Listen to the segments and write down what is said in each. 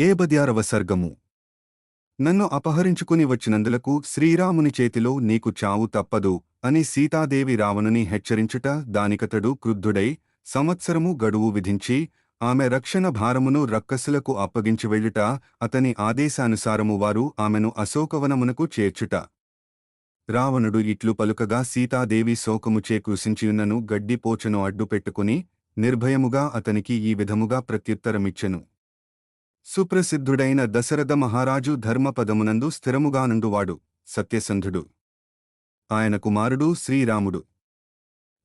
ఏబద్యారవ సర్గము. నన్ను అపహరించుకుని వచ్చినందులకు శ్రీరాముని చేతిలో నీకు చావు తప్పదు అని సీతాదేవి రావణుని హెచ్చరించుట దానికతడు క్రుద్ధుడై సంవత్సరము గడువు విధించి ఆమె రక్షణ భారమును రక్కసులకు అప్పగించి వెళ్ళుట అతని ఆదేశానుసారము వారు ఆమెను అశోకవనమునకు చేర్చుట. రావణుడు ఇట్లు పలుకగా సీతాదేవి శోకముచే చేకూసించియున్నను గడ్డిపోచను అడ్డుపెట్టుకుని నిర్భయముగా అతనికి ఈ విధముగా ప్రత్యుత్తరమిచ్చెను. సుప్రసిద్ధుడైన దశరథ మహారాజు ధర్మపదమునందు స్థిరముగానుండువాడు సత్యసంధుడు. ఆయన కుమారుడు శ్రీరాముడు.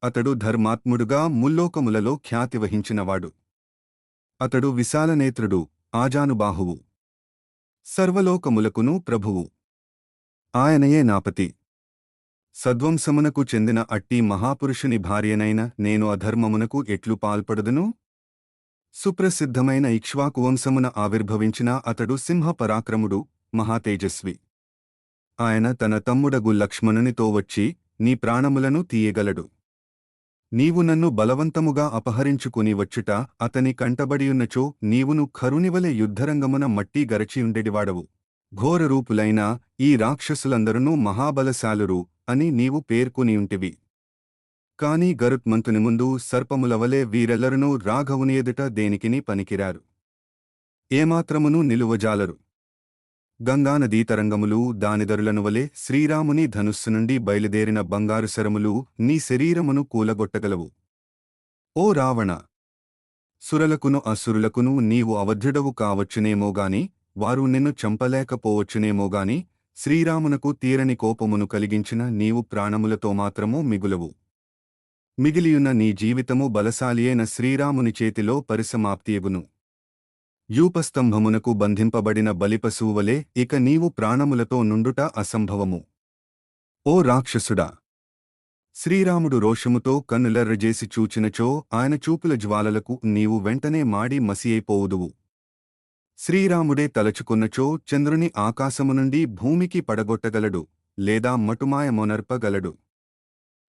అతడు ధర్మాత్ముడుగా ముల్లోకములలో ఖ్యాతి వహించినవాడు. అతడు విశాలనేత్రుడు ఆజానుబాహువు. సర్వలోకములకును ప్రభువు. ఆయనయే నాపతి. సద్వంశమునకు చెందిన అట్టి మహాపురుషుని భార్యనైన నేను అధర్మమునకు ఎట్లు పాల్పడుదును? సుప్రసిద్ధమైన ఇక్ష్వాకు వంశమున ఆవిర్భవించిన అతడు సింహ పరాక్రముడు మహాతేజస్వి. ఆయన తన తమ్ముడగు లక్ష్మణునితో వచ్చి నీ ప్రాణములను తీయగలడు. నీవు నన్ను బలవంతముగా అపహరించుకుని వచ్చుట అతని కంటబడియున్నచో నీవును ఖరునివలె యుద్ధరంగమున మట్టి గరచియుండెడివాడవు ఘోరరూపులైన ఈ రాక్షసులందరూ మహాబలశాలురు అని నీవు పేర్కొనియుంటివి. కాని గరుత్మంతుని ముందు సర్పములవలే వీరెల్లరునూ రాఘవుని ఎదుట దేనికిని పనికిరారు. ఏమాత్రమును నిలువజాలరు. గంగానదీ తరంగములు దానిదరులను వలె శ్రీరాముని ధనుస్సు నుండి బయలుదేరిన బంగారు శరములు నీ శరీరమును కూలగొట్టగలవు. ఓ రావణ! సురలకును అసురులకును నీవు అవధ్యుడవు కావచ్చునేమోగాని వారు నిన్ను చంపలేకపోవచ్చునేమోగాని శ్రీరామునకు తీరని కోపమును కలిగించిన నీవు ప్రాణములతో మాత్రము మిగులవు. మిగిలియున్న నీ జీవితము బలశాలియైన శ్రీరాముని చేతిలో పరిసమాప్తియగును. యూపస్తంభమునకు బంధింపబడిన బలిపశువువలే ఇక నీవు ప్రాణములతో నుండుట అసంభవము. ఓ రాక్షసుడా! శ్రీరాముడు రోషముతో కన్నులర్రజేసి చూచినచో ఆయన చూపుల జ్వాలలకు నీవు వెంటనే మాడి మసియైపోవుదువు. శ్రీరాముడే తలచుకున్నచో చంద్రుని ఆకాశము నుండి భూమికి పడగొట్టగలడు లేదా మటుమాయమొనర్పగలడు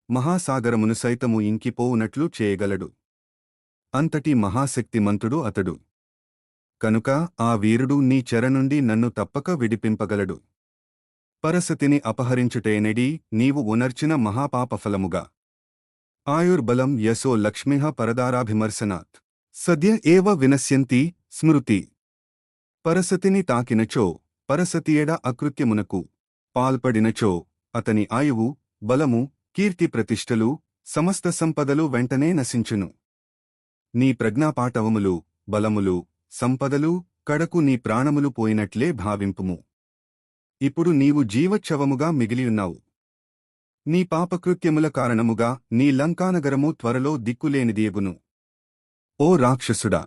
మహాసాగరమును సైతము ఇంకిపోవునట్లు చేయగలడు. అంతటి మహాశక్తిమంతుడు అతడు. కనుక ఆ వీరుడు నీ చెరనుండి నన్ను తప్పక విడిపింపగలడు. పరసతిని అపహరించుటేనెడి నీవు ఉనర్చిన మహాపాపఫలముగా. ఆయుర్బలం యశో లక్ష్మీహ పరదారాభిమర్శనాత్. సద్య ఏవ వినశ్యంతి స్మృతి. పరసతిని తాకినచో పరసతియడ అకృత్యమునకు. పాల్పడినచో అతని ఆయువు బలము కీర్తి ప్రతిష్టలు సమస్త సంపదలు వెంటనే నశించును. నీ ప్రజ్ఞాపాటవములు బలములు సంపదలు కడకు నీ ప్రాణములు పోయినట్లే భావింపుము. ఇప్పుడు నీవు జీవచ్ఛవముగా మిగిలియున్నావు. నీ పాపకృత్యముల కారణముగా నీ లంకానగరము త్వరలో దిక్కులేనిదియగును. ఓ రాక్షసుడా!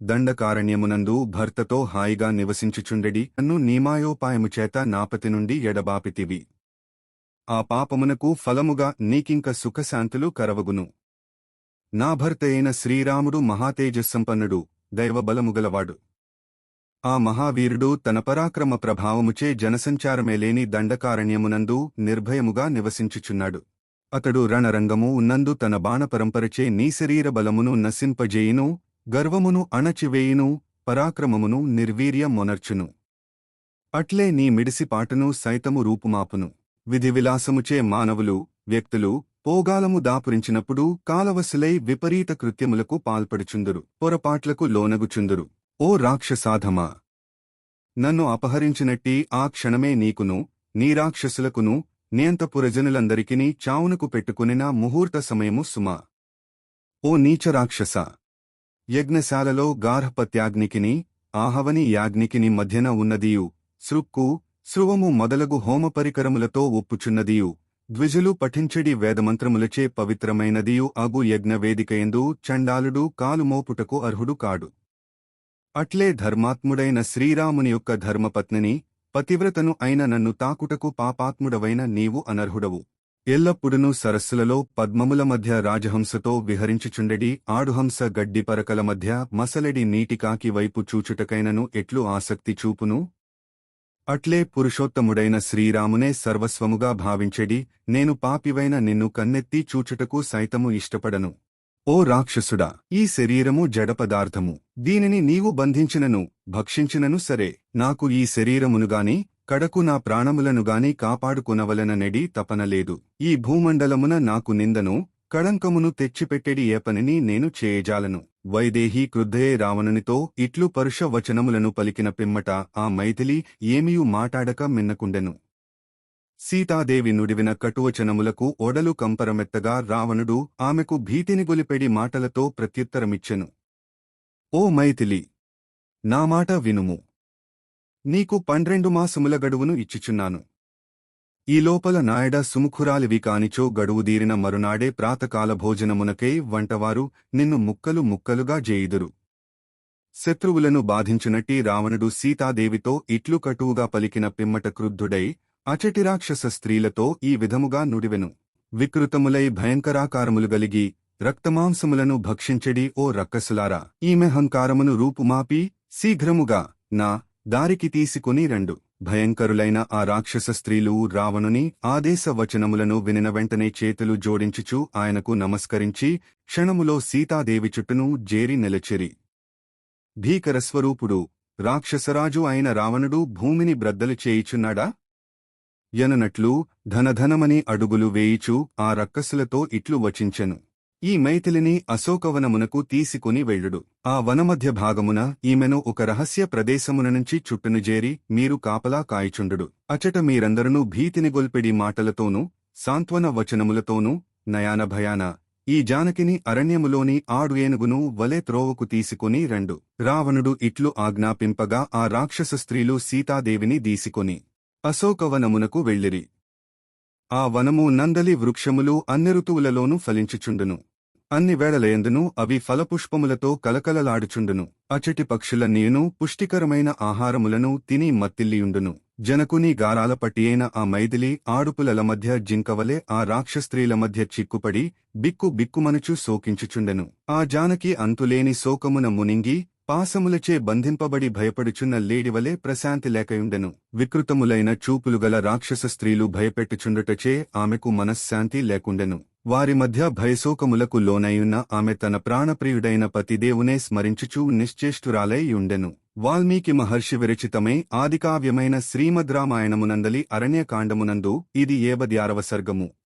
దండకారణ్యమునందు భర్తతో హాయిగా నివసించుచుండెడి నన్ను నీమాయోపాయముచేత నాపతి నుండి ఎడబాపితివి. ఆ పాపమునకు ఫలముగా నీకింక సుఖశాంతులు కరవగును. నా భర్త అయిన శ్రీరాముడు మహాతేజస్సంపన్నుడు దైవబలముగలవాడు. ఆ మహావీరుడు తన పరాక్రమ ప్రభావముచే జనసంచారమే లేని దండకారణ్యమునందు నిర్భయముగా నివసించుచున్నాడు. అతడు రణరంగము ఉన్నందు తన బాణపరంపరచే నీ శరీర బలమును నశింపజేయును గర్వమును అణచివేయును పరాక్రమమును నిర్వీర్యమొనర్చును. అట్లే నీ మిడిసిపాటును సైతము రూపుమాపును. విధివిలాసముచే మానవులు వ్యక్తులు పోగాలము దాపురించినప్పుడు కాలవశులై విపరీత కృత్యములకు పాల్పడుచుందురు పొరపాట్లకు లోనగుచుందురు. ఓ రాక్షసాధమా! నన్ను అపహరించినట్టి ఆ క్షణమే నీకును నీ రాక్షసులకును నియంతపురజనులందరికినీ చావునకు పెట్టుకునిన ముహూర్త సమయము సుమా. ఓ నీచరాక్షస యజ్ఞశాలలో గార్హపత్యాగ్నికిని ఆహవని యాగ్నికిని మధ్యన ఉన్నదియు సృక్కు స్రువము మొదలగు హోమపరికరములతో ఒప్పుచున్నదియు. ద్విజులు పఠించెడి వేదమంత్రములచే పవిత్రమైనదియు అగు యజ్ఞవేదికయందు చండాలుడు కాలుమోపుటకు అర్హుడు కాడు. అట్లే ధర్మాత్ముడైన శ్రీరాముని యొక్క ధర్మపత్నిని పతివ్రతను అయిన నన్ను తాకుటకు పాపాత్ముడవైన నీవు అనర్హుడవు. ఎల్లప్పుడునూ సరస్సులలో పద్మముల మధ్య రాజహంసతో విహరించుచుండెడి ఆడుహంస గడ్డిపరకల మధ్య మసలడి నీటికాకి వైపు చూచుటకైనను ఎట్లు ఆసక్తి చూపును? అట్లే పురుషోత్తముడైన శ్రీరామునే సర్వస్వముగా భావించెడి నేను పాపివైన నిన్ను కన్నెత్తి చూచుటకు సైతము ఇష్టపడను. ఓ రాక్షసుడా ఈ శరీరము జడ పదార్థము దీనిని నీవు బంధించినను భక్షించినను సరే. నాకు ఈ శరీరమునుగాని కడకు నా ప్రాణములనుగాని కాపాడుకునవలననెడి తపనలేదు. ఈ భూమండలమున నాకు నిందను కళంకమును తెచ్చిపెట్టెడి ఏపనిని నేను చేయజాలను. వైదేహీ క్రుద్ధయే రావణునితో ఇట్లు పరుష వచనములను పలికిన పిమ్మట ఆ మైథిలి ఏమియూ మాటాడక మిన్నకుండెను. సీతాదేవి నుడివిన కటువచనములకు ఒడలు కంపరమెత్తగా రావణుడు ఆమెకు భీతిని గొలిపెడి మాటలతో ప్రత్యుత్తరమిచ్చెను. ఓ మైథిలి! నా మాట వినుము. నీకు పండ్రెండు మాసముల గడువును ఇచ్చిచున్నాను. ఈ లోపల నాయడ సుముఖురాలివి కానిచో గడువుదీరిన మరునాడే ప్రాతకాల భోజనమునకై వంటవారు నిన్ను ముక్కలు ముక్కలుగా జేయుదురు. శత్రువులను బాధించునట్టి రావణుడు సీతాదేవితో ఇట్లు కటువుగా పలికిన పిమ్మట క్రుద్ధుడై అచటిరాక్షస స్త్రీలతో ఈ విధముగా నుడివెను. వికృతములై భయంకరాకారములు గలిగి రక్తమాంసములను భక్షించెడి ఓ రక్కసులారా ఈమె హంకారమును రూపుమాపి శీఘ్రముగా నా దారికి తీసుకుని రండు. భయంకరులైన ఆ రాక్షస స్త్రీలు రావణుని ఆదేశ వచనములను వినిన వెంటనే చేతులు జోడించుచు ఆయనకు నమస్కరించి క్షణములో సీతాదేవి చుట్టూను జేరి నిలచెరి. భీకరస్వరూపుడు రాక్షసరాజు అయిన రావణుడు భూమిని బ్రద్దలు చేయిచున్నాడా? ఎననట్లు ధనధనమని అడుగులు వేయిచూ ఆ రక్కసులతో ఇట్లు వచించెను. ఈ మైథిలిని అశోకవనమునకు తీసుకుని వెళ్ళుడు. ఆ వనమధ్య భాగమున ఈమెను ఒక రహస్య ప్రదేశమున నుంచి చుట్టును జేరి మీరు కాపలా కాయిచుండు అచట మీరందరూ భీతినిగొల్పెడి మాటలతోనూ సాంత్వన వచనములతోనూ నయాన భయాన ఈ జానకిని అరణ్యములోని ఆడు ఏనుగును వలె త్రోవకు తీసుకుని రండు. రావణుడు ఇట్లు ఆజ్ఞాపింపగా ఆ రాక్షస స్త్రీలు సీతాదేవిని దీసికొని అశోకవనమునకు వెళ్ళిరి. ఆ వనము నందలి వృక్షములు అన్ని ఋతువులలోనూ ఫలించుచుండును. అన్ని వేళలయందును అవి ఫలపుష్పములతో కలకలలాడుచుండును. అచటి పక్షులన్నీయును పుష్టికరమైన ఆహారములను తిని మత్తిల్లియుండును. జనకుని గారాల పట్టియైన ఆ మైథిలి ఆడుపులల మధ్య జింకవలే ఆ రాక్షస్త్రీల మధ్య చిక్కుపడి బిక్కు బిక్కుమనుచు శోకించుచుండెను. ఆ జానకి అంతులేని శోకమున మునింగి పాసములచే బంధింపబడి భయపడుచున్న లేడివలే ప్రశాంతి లేకయుండెను. వికృతములైన చూపులుగల రాక్షస స్త్రీలు భయపెట్టుచుండుటచే ఆమెకు మనశ్శాంతి లేకుండెను. వారి మధ్య భయశోకములకు లోనయున్న ఆమె తన ప్రాణప్రియుడైన పతిదేవునే స్మరించుచూ నిశ్చేష్టురాలైయుండెను వాల్మీకి మహర్షి విరచితమే ఆదికావ్యమైన శ్రీమద్ రామాయణమునందలి అరణ్యకాండమునందు ఇది ఏబద్యారవ సర్గము.